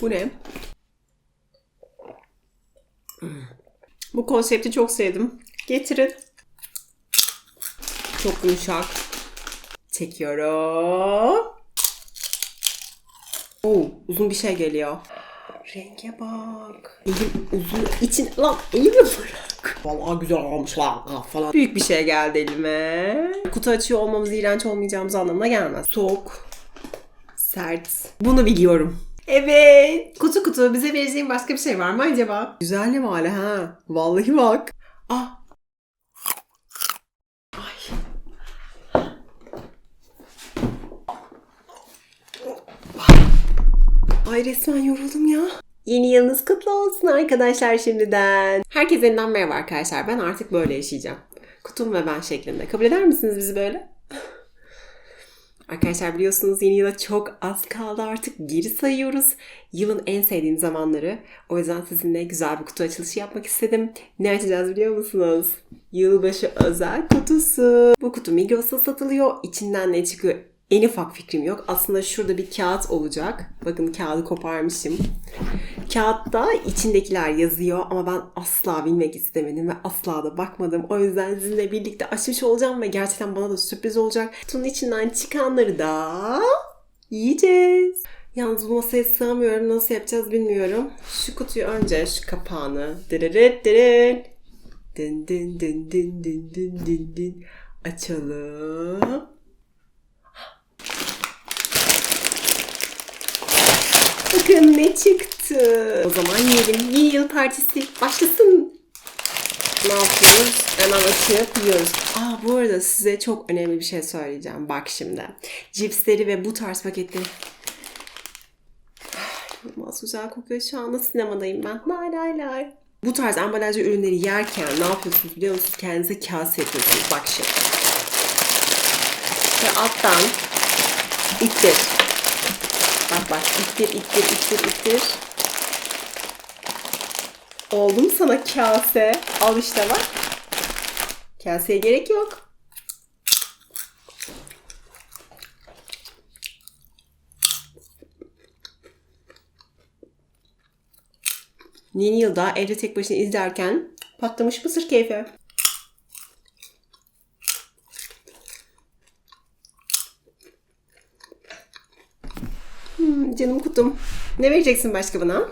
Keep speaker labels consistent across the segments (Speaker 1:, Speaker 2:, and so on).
Speaker 1: Bu ne? Bu konsepti çok sevdim. Getirin. Çok yumuşak. Çekiyorum. Oo, uzun bir şey geliyor. Renge bak. Elim uzun. için lan elimi bırak. Vallahi güzel olmuş lan falan. Büyük bir şey geldi elime. Kutu açıyor olmamız iğrenç olmayacağımız anlamına gelmez. Soğuk. Sert. Bunu biliyorum. Evet. Kutu kutu bize vereceğin başka bir şey var mı acaba? Güzel ne var ha? Vallahi bak. Ah. Ay. Ay resmen yoruldum ya. Yeni yılınız kutlu olsun arkadaşlar şimdiden. Herkese yeniden merhaba arkadaşlar. Ben artık böyle yaşayacağım. Kutum ve ben şeklinde. Kabul eder misiniz bizi böyle? Arkadaşlar biliyorsunuz yeni yıla çok az kaldı artık geri sayıyoruz. Yılın en sevdiğim zamanları. O yüzden sizinle güzel bir kutu açılışı yapmak istedim. Ne açacağız biliyor musunuz? Yılbaşı özel kutusu. Bu kutu Migros'ta satılıyor. İçinden ne çıkıyor en ufak fikrim yok. Aslında şurada bir kağıt olacak. Bakın kağıdı koparmışım. Kağıtta içindekiler yazıyor ama ben asla bilmek istemedim ve asla da bakmadım. O yüzden sizinle birlikte açmış olacağım ve gerçekten bana da sürpriz olacak. Kutunun içinden çıkanları da yiyeceğiz. Yalnız bu masaya sığamıyorum. Nasıl yapacağız bilmiyorum. Şu kutuyu önce şu kapağını dırırıt dırırıt din din din din din din din din açalım. Bakın ne çıktı. O zaman yiyelim. Yeni yıl partisi başlasın. Ne yapıyoruz? Hemen açıp yiyoruz. Aa bu arada size çok önemli bir şey söyleyeceğim. Bak şimdi. Cipsleri ve bu tarz paketleri İnanılmaz güzel kokuyor. Şu anda sinemadayım ben. Lay lay lay. Bu tarz ambalajlı ürünleri yerken ne yapıyorsunuz biliyor musunuz? Kendinize kase yapıyorsunuz. Bak şimdi. Ve alttan ittir. Bak bak ittir ittir ittir ittir. Oldu mu sana kase? Al işte bak. Kaseye gerek yok. Yeni yılda evde tek başına izlerken patlamış mısır keyfi. Hmm, canım kutum. Ne vereceksin başka bana?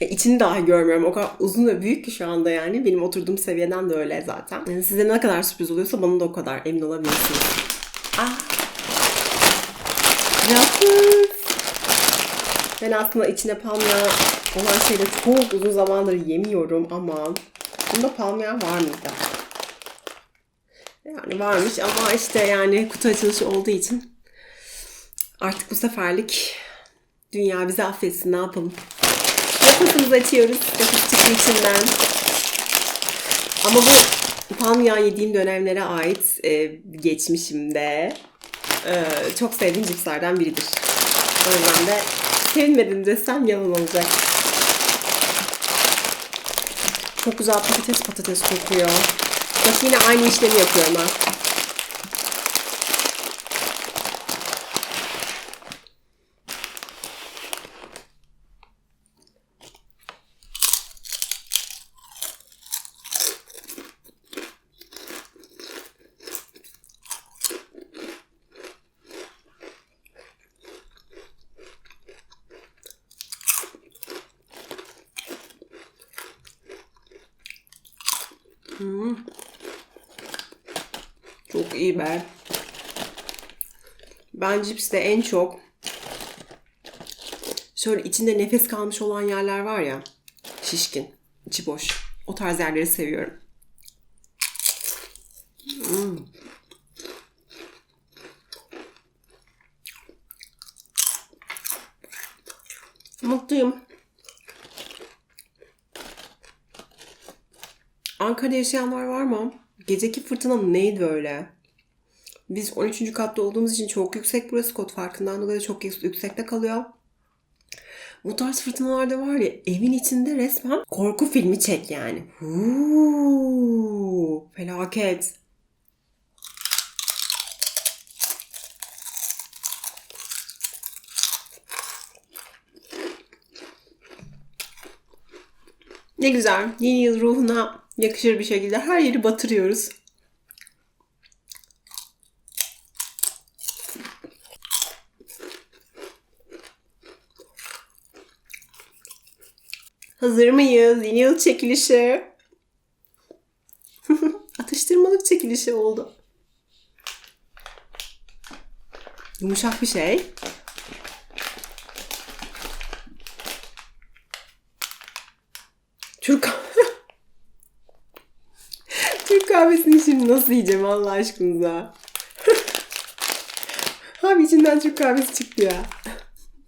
Speaker 1: E, içini dahi görmüyorum. O kadar uzun ve büyük ki şu anda yani. Benim oturduğum seviyeden de öyle zaten. Yani size ne kadar sürpriz oluyorsa bana da o kadar emin olabilirsiniz. Ah! Ruffles! Ben aslında içine palmiye olan şeyleri çok uzun zamandır yemiyorum ama bunda palmiye var mıydı? Yani varmış ama işte yani kutu açılışı olduğu için artık bu seferlik dünya bizi affetsin ne yapalım. Nefesimizi açıyoruz. Nefes çıktı içinden. Ama bu palmiye yediğim dönemlere ait e, geçmişimde e, çok sevdiğim cipslerden biridir. O yüzden de sevmedim desem yalan olacak. Çok güzel patates patates kokuyor. Bak yine aynı işlemi yapıyorum ha. Hmm. Çok iyi be. Ben cipste en çok şöyle içinde nefes kalmış olan yerler var ya. Şişkin, içi boş. O tarz yerleri seviyorum. Hmm. Mutluyum. Ankara'da yaşayanlar var mı? Geceki fırtına neydi öyle? Biz 13. katta olduğumuz için çok yüksek burası kod farkından dolayı çok yüksekte kalıyor. Bu tarz fırtınalarda var ya evin içinde resmen korku filmi çek yani. Huu, felaket. Ne güzel. Yeni yıl ruhuna yakışır bir şekilde her yeri batırıyoruz. Hazır mıyız? Yeni yıl çekilişi. Atıştırmalık çekilişi oldu. Yumuşak bir şey. Türk Türk kahvesini şimdi nasıl yiyeceğim Allah aşkınıza? Abi içinden Türk kahvesi çıktı ya.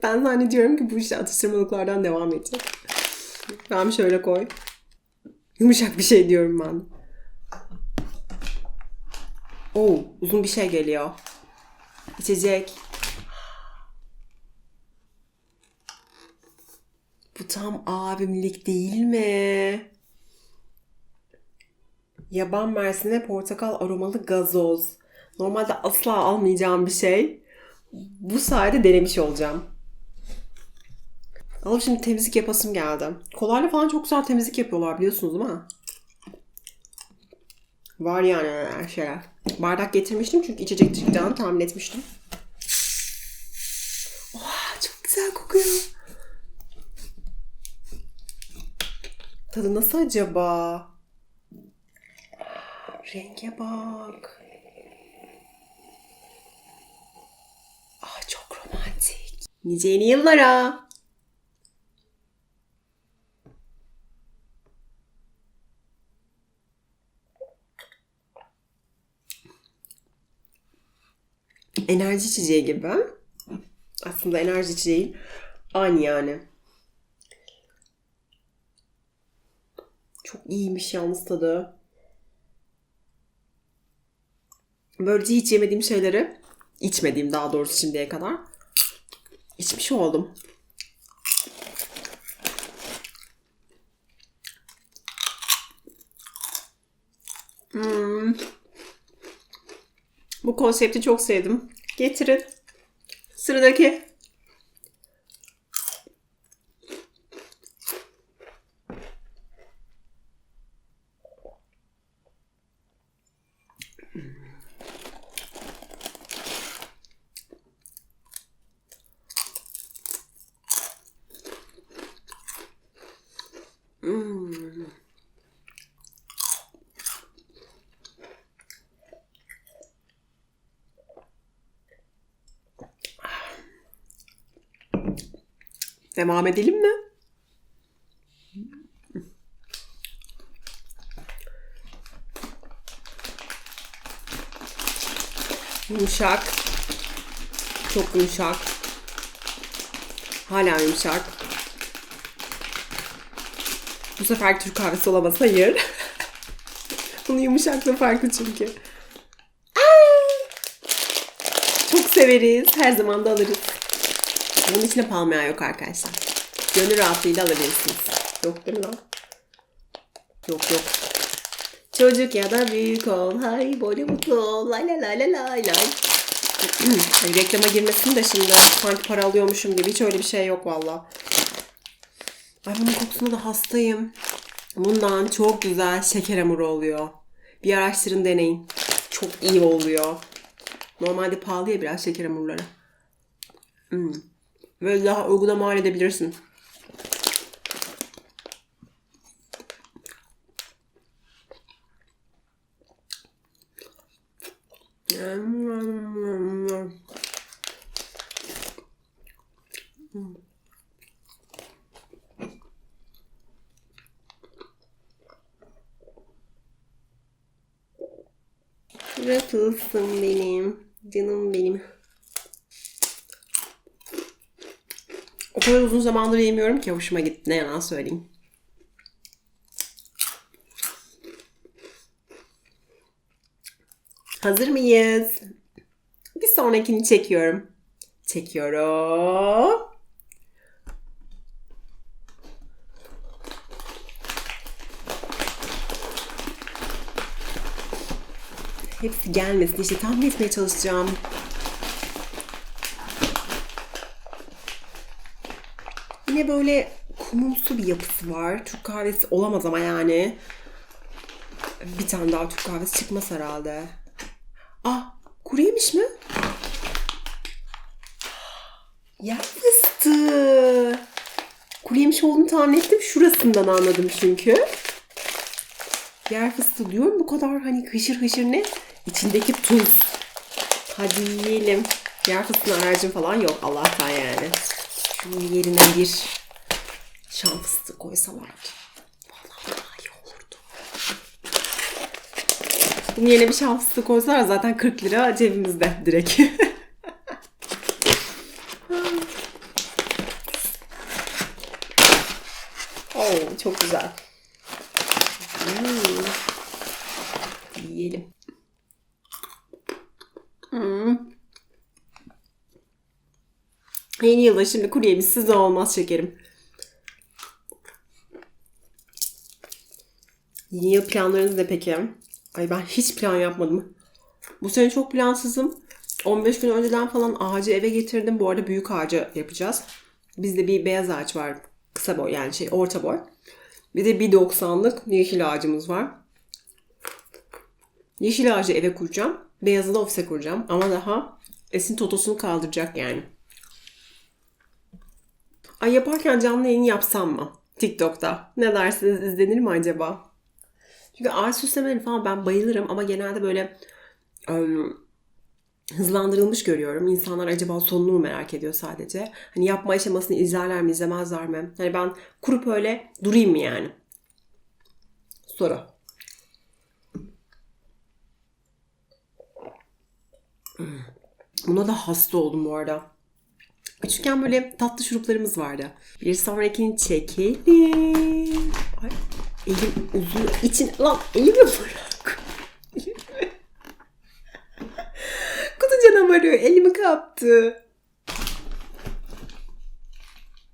Speaker 1: Ben zannediyorum ki bu işte atıştırmalıklardan devam edecek. Ben şöyle koy. Yumuşak bir şey diyorum ben. Oo, uzun bir şey geliyor. İçecek. Bu tam abimlik değil mi? Yaban mersini portakal aromalı gazoz. Normalde asla almayacağım bir şey. Bu sayede denemiş olacağım. Alıp şimdi temizlik yapasım geldi. Kolayla falan çok güzel temizlik yapıyorlar biliyorsunuz değil mi? Var yani her şeyler. Bardak getirmiştim çünkü içecek çıkacağını tahmin etmiştim. Oha çok güzel kokuyor. Tadı nasıl acaba? Renge bak. Ah çok romantik. Nice yıllara. Enerji içeceği gibi. Aslında enerji içeceği aynı yani. Çok iyiymiş yalnız tadı. Böylece hiç yemediğim şeyleri, içmediğim daha doğrusu şimdiye kadar içmiş oldum. Hmm. Bu konsepti çok sevdim. Getirin. Sıradaki. Hmm. Devam edelim mi? Yumuşak. Çok yumuşak. Hala yumuşak. Bu sefer Türk kahvesi olamaz. Hayır. Bunun yumuşaklığı farklı çünkü. Çok severiz. Her zaman da alırız. Bunun içinde palmiye yok arkadaşlar. Gönül rahatlığıyla alabilirsiniz. Yok değil mi lan? Yok yok. Çocuk ya da büyük ol. Hay böyle mutlu ol. Lay lay lay lay lay lay. Ay, reklama girmesin de şimdi sanki para alıyormuşum gibi. Hiç öyle bir şey yok valla. Ay bunun kokusuna da hastayım. Bundan çok güzel şeker hamuru oluyor. Bir araştırın deneyin. Çok iyi oluyor. Normalde pahalı ya biraz şeker hamurları. Hmm. Böyle daha uygulama halledebilirsin. Ratılsın benim. Canım benim. Kadar uzun zamandır yemiyorum ki hoşuma gitti. Ne yalan söyleyeyim. Hazır mıyız? Bir sonrakini çekiyorum. Çekiyorum. Hepsi gelmesin. İşte tahmin etmeye çalışacağım. Yine böyle kumumsu bir yapısı var. Türk kahvesi olamaz ama yani. Bir tane daha Türk kahvesi çıkmaz herhalde. Ah kuru yemiş mi? Yer fıstığı. Kuru yemiş olduğunu tahmin ettim. Şurasından anladım çünkü. Yer fıstığı diyorum bu kadar hani hışır hışır ne? İçindeki tuz. Hadi yiyelim. Yer fıstığına alerjim falan yok Allah'tan yani. Şunun yerine bir şam fıstığı koysalardı. Vallahi daha iyi olurdu. Bunun yerine bir şam fıstığı koysalar zaten 40 lira cebimizde direkt. Oo, çok güzel. Hmm. Yiyelim. Hmm. Yeni yılda şimdi kuru yemişsiz de olmaz şekerim. Yeni yıl planlarınız ne peki? Ay ben hiç plan yapmadım. Bu sene çok plansızım. 15 gün önceden falan ağacı eve getirdim. Bu arada büyük ağacı yapacağız. Bizde bir beyaz ağaç var. Kısa boy yani şey orta boy. Bir de bir 90'lık yeşil ağacımız var. Yeşil ağacı eve kuracağım. Beyazı da ofise kuracağım. Ama daha esin totosunu kaldıracak yani. Ay yaparken canlı yayın yapsam mı? TikTok'ta. Ne dersiniz izlenir mi acaba? Çünkü ağaç süslemeleri falan ben bayılırım ama genelde böyle ım, hızlandırılmış görüyorum. İnsanlar acaba sonunu mu merak ediyor sadece? Hani yapma aşamasını izlerler mi, izlemezler mi? Hani ben kurup öyle durayım mı yani? Soru. Buna da hasta oldum bu arada. Küçükken böyle tatlı şuruplarımız vardı. Bir sonrakini çekelim. Ay, elim uzun için... Lan elimi bırak. Kutu canavarı elimi kaptı.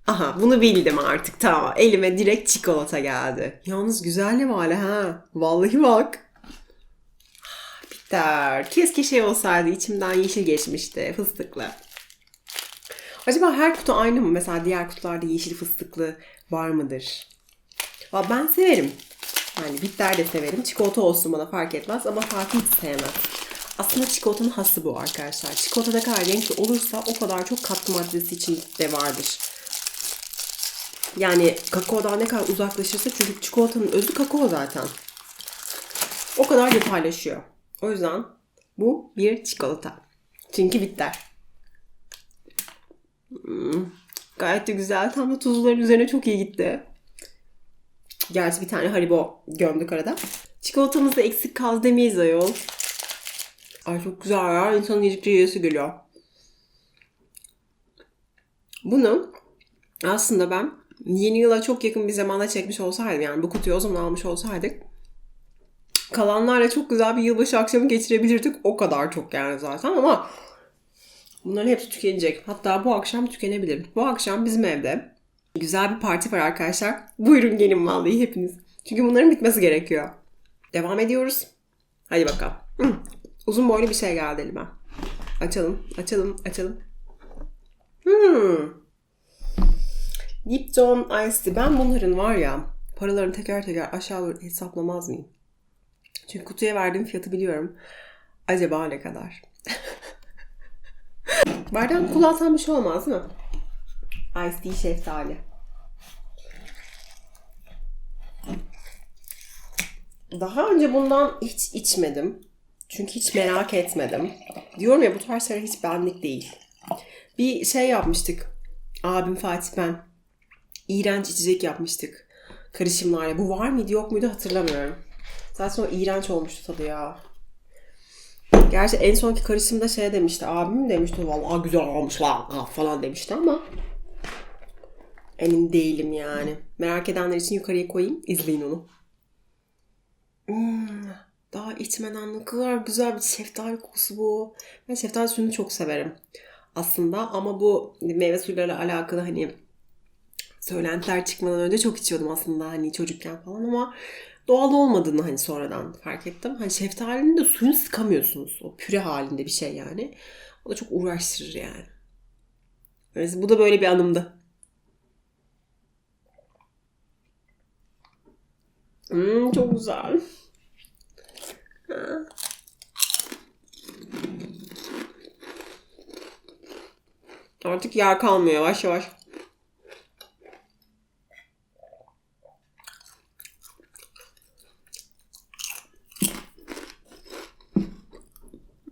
Speaker 1: Aha bunu bildim artık tamam. Elime direkt çikolata geldi. Yalnız güzel ne vale ha. Vallahi bak. Bitter. Keşke şey olsaydı içimden yeşil geçmişti fıstıklı. Acaba her kutu aynı mı? Mesela diğer kutularda yeşil fıstıklı var mıdır? Valla ben severim. Yani bitter de severim. Çikolata olsun bana fark etmez ama Fatih hiç sevmez. Aslında çikolatanın hası bu arkadaşlar. Çikolata ne kadar renkli olursa o kadar çok katkı maddesi için de vardır. Yani kakaodan ne kadar uzaklaşırsa çünkü çikolatanın özü kakao zaten. O kadar detaylaşıyor. O yüzden bu bir çikolata. Çünkü bitter. Hmm, gayet de güzel. Tam da tuzların üzerine çok iyi gitti. Gerçi bir tane haribo gömdük arada. Çikolatamız da eksik kaldı demeyiz ayol. Ay çok güzel ya. İnsanın yedikçe yiyesi geliyor. Bunu aslında ben yeni yıla çok yakın bir zamanda çekmiş olsaydım yani bu kutuyu o zaman almış olsaydık kalanlarla çok güzel bir yılbaşı akşamı geçirebilirdik. O kadar çok yani zaten ama bunların hepsi tükenecek. Hatta bu akşam tükenebilir. Bu akşam bizim evde güzel bir parti var arkadaşlar. Buyurun gelin vallahi hepiniz. Çünkü bunların bitmesi gerekiyor. Devam ediyoruz. Hadi bakalım. Uzun boylu bir şey geldi elime. Açalım, açalım, açalım. Hmm. Lipton Ice Tea. Ben bunların var ya paralarını teker teker aşağı hesaplamaz mıyım? Çünkü kutuya verdiğim fiyatı biliyorum. Acaba ne kadar? Bardağın kullansam bir şey olmaz mi? Ice Tea şeftali. Daha önce bundan hiç içmedim. Çünkü hiç merak etmedim. Diyorum ya bu tarz şeyler hiç benlik değil. Bir şey yapmıştık. Abim Fatih ben. İğrenç içecek yapmıştık. Karışımlarla. Bu var mıydı yok muydu hatırlamıyorum. Zaten o iğrenç olmuştu tadı ya. Gerçi en sonki karışımda şey demişti. Abim demişti vallahi güzel olmuş lan falan demişti ama emin değilim yani. Merak edenler için yukarıya koyayım. izleyin onu. Hmm, daha içmeden ne kadar güzel bir şeftali kokusu bu. Ben şeftali suyunu çok severim aslında ama bu meyve suyuyla alakalı hani söylentiler çıkmadan önce çok içiyordum aslında hani çocukken falan ama doğal olmadığını hani sonradan fark ettim. Hani şeftalinin de suyunu sıkamıyorsunuz. O püre halinde bir şey yani. O da çok uğraştırır yani. Neyse bu da böyle bir anımdı. Hmm, çok güzel. Artık yer kalmıyor yavaş yavaş.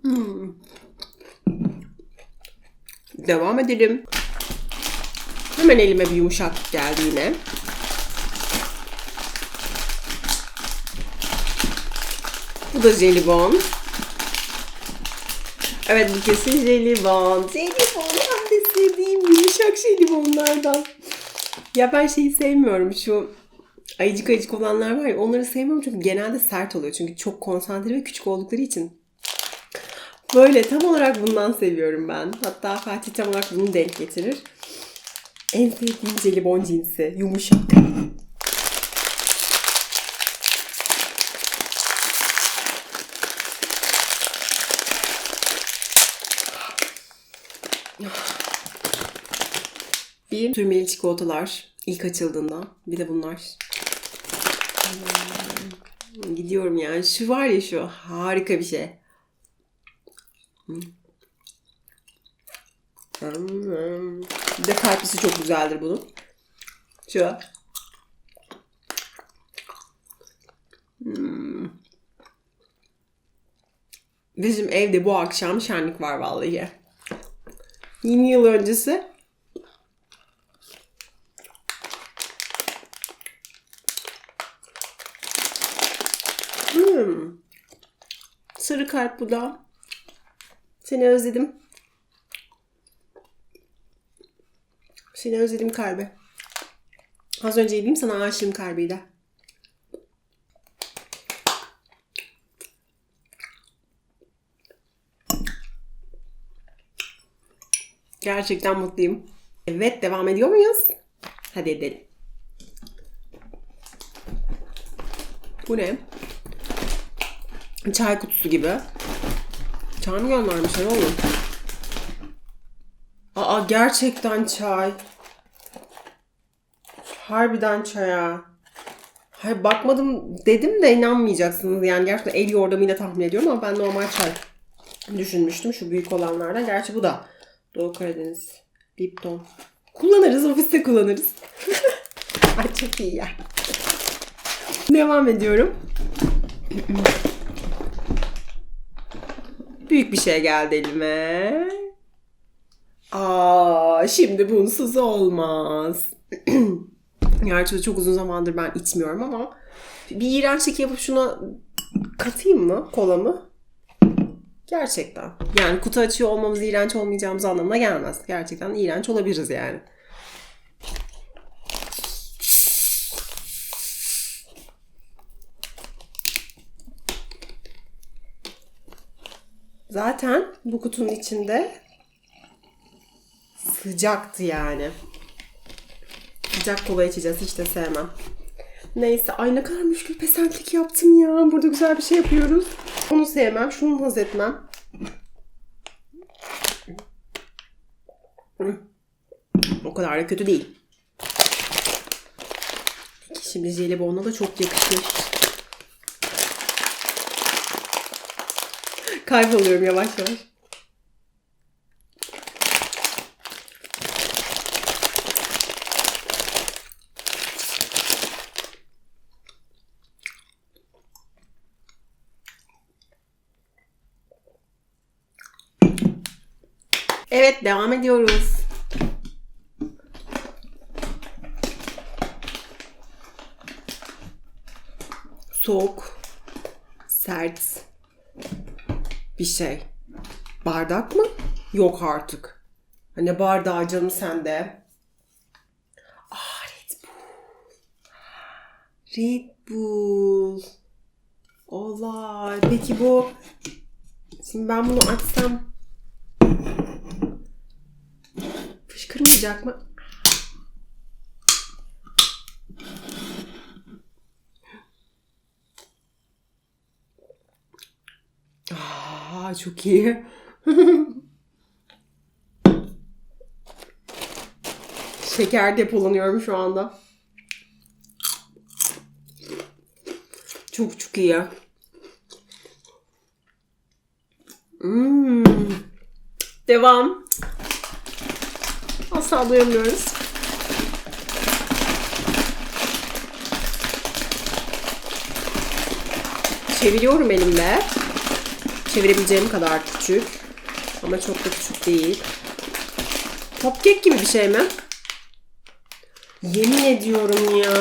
Speaker 1: Hmm. Devam edelim. Hemen elime bir yumuşak geldi yine. Bu da jelibon. Evet bu kesin jelibon. Jelibon hem de sevdiğim yumuşak jelibonlardan. Ya ben şeyi sevmiyorum şu ayıcık ayıcık olanlar var ya onları sevmiyorum çünkü genelde sert oluyor. Çünkü çok konsantre ve küçük oldukları için. Böyle tam olarak bundan seviyorum ben. Hatta Fatih tam olarak bunu denk getirir. En sevdiğim jelibon cinsi. Yumuşak. Bir sürmeli çikolatalar ilk açıldığında. Bir de bunlar. Hmm, Gidiyorum yani. Şu var ya şu. Harika bir şey. Bir de kalplisi çok güzeldir bunun. Şu. Hmm. Bizim evde bu akşam şenlik var vallahi. Yeni yıl öncesi Hmm. Sarı da. Seni özledim. Seni özledim kalbi. Az önce yediğim sana aşığım kalbiyle. Gerçekten mutluyum. Evet devam ediyor muyuz? Hadi edelim. Bu ne? Çay kutusu gibi. Çay mı göndermişler oğlum? Aa gerçekten çay. Harbiden çaya. Hayır bakmadım dedim de inanmayacaksınız. Yani gerçekten el yordamıyla tahmin ediyorum ama ben normal çay düşünmüştüm. Şu büyük olanlardan. Gerçi bu da Doğu Karadeniz. Lipton. Kullanırız. Ofiste kullanırız. Ay çok iyi yer. Devam ediyorum. Büyük bir şey geldi elime. Aa, şimdi bunsuz olmaz. Gerçi çok uzun zamandır ben içmiyorum ama bir iğrençlik yapıp şuna katayım mı kolamı? Gerçekten. Yani kutu açıyor olmamız iğrenç olmayacağımız anlamına gelmez. Gerçekten iğrenç olabiliriz yani. Zaten bu kutunun içinde sıcaktı yani. Sıcak kola içeceğiz. Hiç de sevmem. Neyse. Ay ne kadar müşkül pesentlik yaptım ya. Burada güzel bir şey yapıyoruz. Onu sevmem. Şunu haz etmem. O kadar da kötü değil. Şimdi jelibonla da çok yakışır. Kayboluyorum yavaş yavaş. Evet devam ediyoruz. Soğuk, sert bir şey. Bardak mı? Yok artık. Hani bardağı canım sende. Aa Red Bull. Red Bull. Olay. Peki bu Şimdi ben bunu açsam fışkırmayacak mı? Aa, çok iyi. Şeker depolanıyorum şu anda. Çok çok iyi. Hmm. Devam. Asla doyamıyoruz. Çeviriyorum elimle. Çevirebileceğim kadar küçük. Ama çok da küçük değil. Cupcake gibi bir şey mi? Yemin ediyorum ya.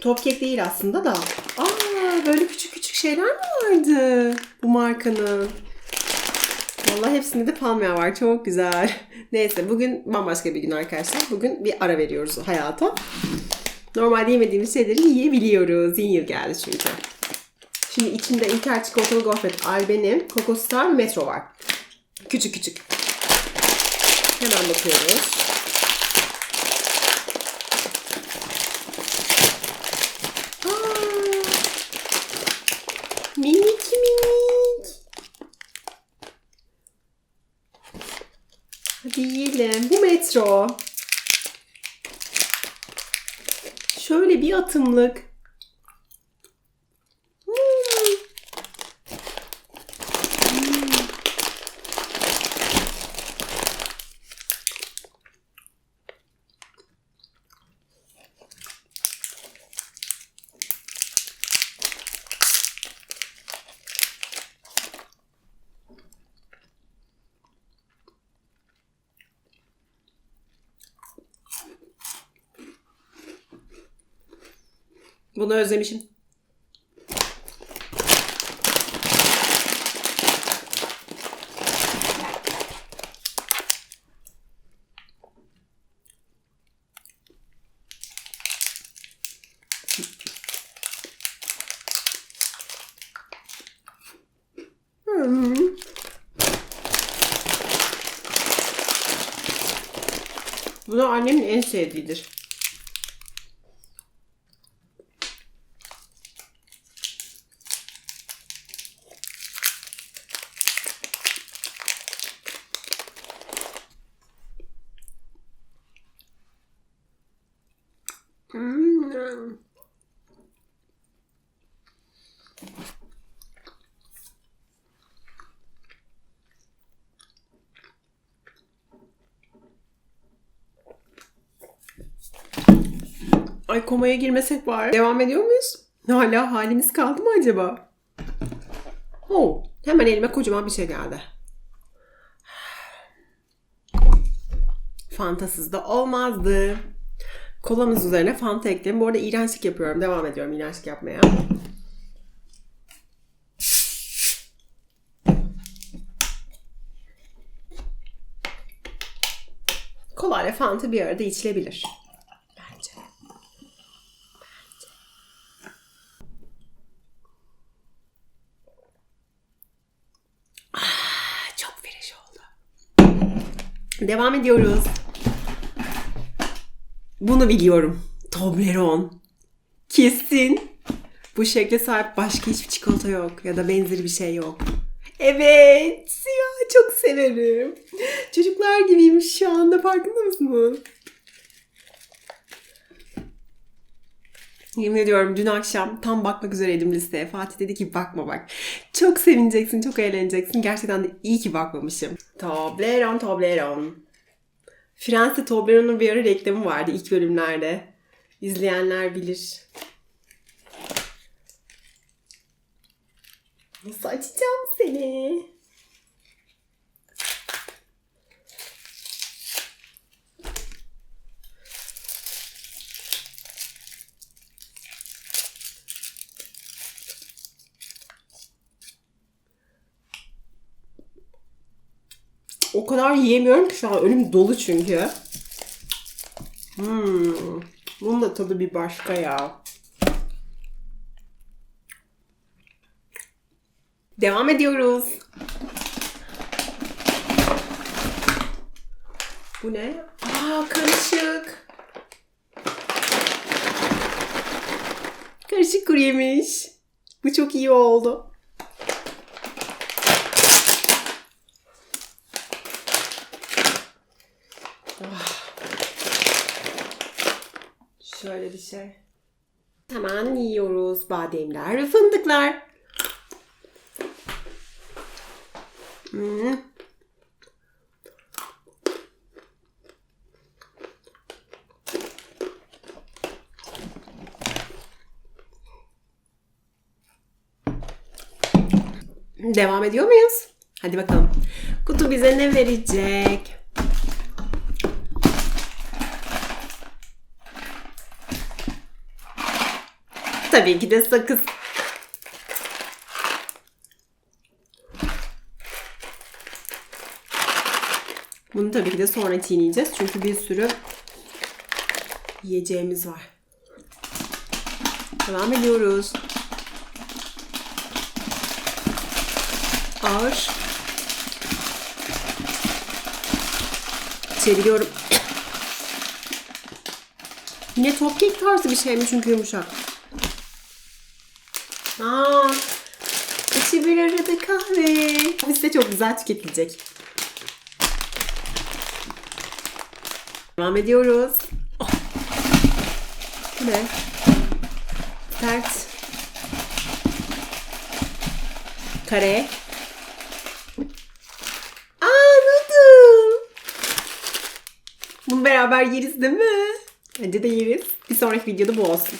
Speaker 1: Topkek değil aslında da. Aa böyle küçük küçük şeyler mi vardı bu markanın? Vallahi hepsinde de palmiye var. Çok güzel. Neyse bugün bambaşka bir gün arkadaşlar. Bugün bir ara veriyoruz hayata. Normalde yemediğimiz şeyleri yiyebiliyoruz. Yeni yıl geldi çünkü. Şimdi içinde İlker çikolatalı gofret, Albenim, Coco Star, Metro var. Küçük küçük. Hemen bakıyoruz. Aa, minik. Hadi yiyelim. Bu metro. Şöyle bir atımlık. Bunu özlemişim. Hmm. Bu da annemin en sevdiğidir. Hmm. Ay komaya girmesek var. Devam ediyor muyuz? Hala halimiz kaldı mı acaba? Oh, hemen elime kocaman bir şey geldi. Fantasız da olmazdı. Kolamız üzerine Fanta ekledim. Bu arada iğrençlik yapıyorum. Devam ediyorum iğrençlik yapmaya. Kola ile Fanta bir arada içilebilir. Bence. Ah, çok fresh oldu. Devam ediyoruz. Bunu biliyorum. Toblerone. Kesin. Bu şekle sahip başka hiçbir çikolata yok. Ya da benzeri bir şey yok. Evet. Ya çok severim. Çocuklar gibiymiş şu anda farkında mısınız? Yemin ediyorum dün akşam tam bakmak üzereydim listeye. Fatih dedi ki bakma bak. Çok sevineceksin, çok eğleneceksin. Gerçekten de iyi ki bakmamışım. Toblerone, Toblerone. Fransa Toblerone'un bir ara reklamı vardı ilk bölümlerde. İzleyenler bilir. Nasıl açacağım seni? O kadar yiyemiyorum ki şu an önüm dolu çünkü. Hmm. Bunun da tadı bir başka ya. Devam ediyoruz. Bu ne? Aa karışık. Karışık kuru yemiş. Bu çok iyi oldu. Ah. Şöyle bir şey. Hemen yiyoruz bademler ve fındıklar. Hmm. Devam ediyor muyuz? Hadi bakalım. Kutu bize ne verecek? Tabii ki de sakız. Bunu tabii ki de sonra çiğneyeceğiz. Çünkü bir sürü yiyeceğimiz var. Devam ediyoruz. Ağır. Çeviriyorum. Yine top cake tarzı bir şey mi çünkü yumuşak. Aa, içi bir arada kahve. Ofiste çok güzel tüketilecek. Devam ediyoruz. Oh. Bu ne? Sert. Kare. Aa noodle. Bunu beraber yeriz değil mi? Bence de yeriz. Bir sonraki videoda bu olsun.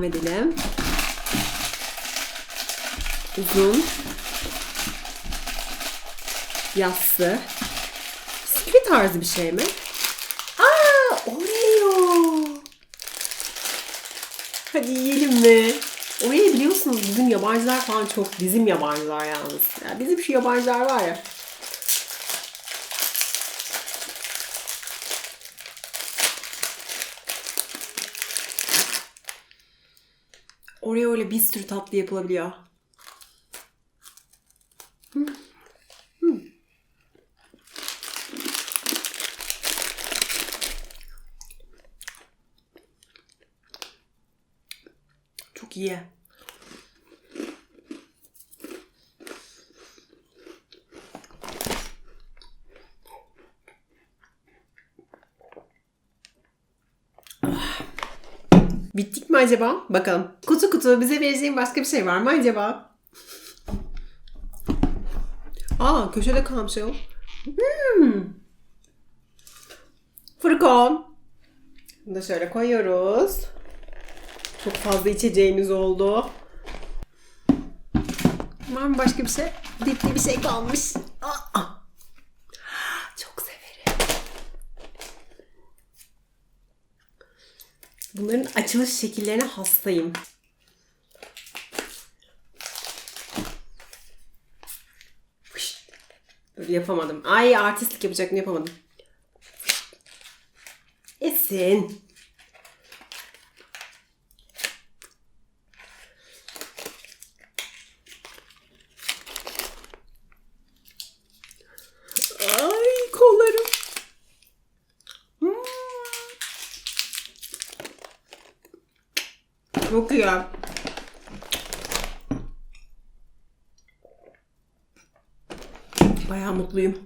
Speaker 1: Devam edelim. Uzun. Yassı. Bisküvi tarzı bir şey mi? Aa, Oreo. Hadi yiyelim mi? Oreo biliyorsunuz bizim yabancılar falan çok bizim yabancılar yalnız. Ya bizim şu yabancılar var ya. Oreo ile bir sürü tatlı yapılabiliyor. Çok iyi. Bittik mi acaba? Bakalım. Kutu kutu bize vereceğin başka bir şey var mı acaba? Aa köşede kalmış o. Hmm. Fırkon. Bunu da şöyle koyuyoruz. Çok fazla içeceğimiz oldu. Var mı başka bir şey? Dipli bir şey kalmış. Aa. Çok severim. Bunların açılış şekillerine hastayım. Yapamadım. Ay artistlik yapacaktım yapamadım. Esin. Ay kollarım. Hmm. Çok iyi. Bayağı mutluyum.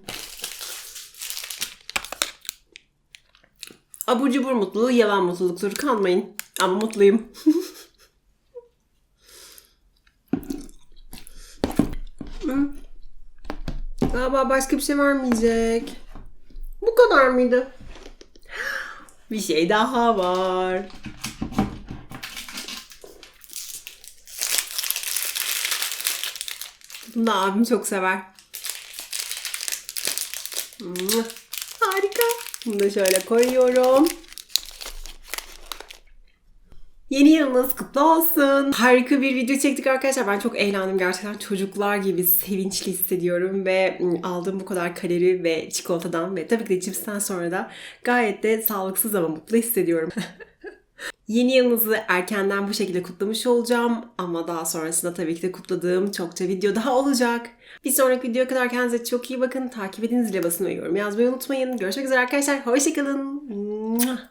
Speaker 1: Abur cubur mutluluğu yalan mutluluktur. Kanmayın. Ama mutluyum. Galiba başka bir şey vermeyecek. Bu kadar mıydı? Bir şey daha var. Bunu da abim çok sever. Mwah. Harika. Bunu da şöyle koyuyorum. Yeni yılınız kutlu olsun. Harika bir video çektik arkadaşlar. Ben çok eğlendim gerçekten. Çocuklar gibi sevinçli hissediyorum ve ım, aldığım bu kadar kalori ve çikolatadan ve tabii ki de cipsten sonra da gayet de sağlıksız ama mutlu hissediyorum. Yeni yılınızı erkenden bu şekilde kutlamış olacağım ama daha sonrasında tabii ki de kutladığım çokça video daha olacak. Bir sonraki videoya kadar kendinize çok iyi bakın. Takip edin zile basın ve yorum yazmayı unutmayın. Görüşmek üzere arkadaşlar. Hoşçakalın.